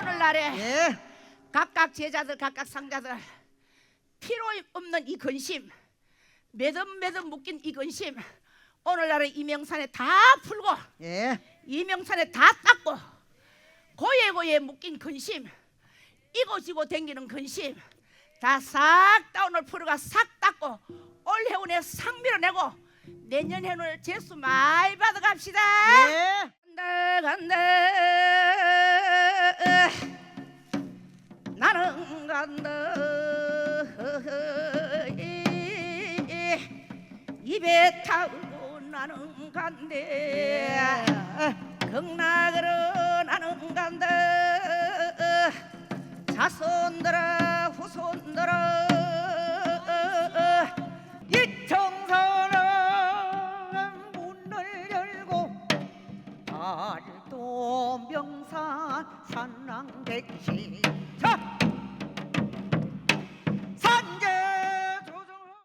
오늘날에 예. 각각 제자들 각각 상자들 필요 없는 이 근심 매듭매듭 묶인 이 근심 오늘날에 이명산에 다 풀고 예. 이명산에 다 닦고 고예고예 묶인 근심 이고지고 댕기는 근심 다 싹다 오늘 풀어가 싹 닦고 올 해운에 싹 밀어내고 내년 해운을 재수 많이 받아갑시다. 예. 간다 간다. 나는 간다. 입에 타고 나는 간대 산 산랑객시 자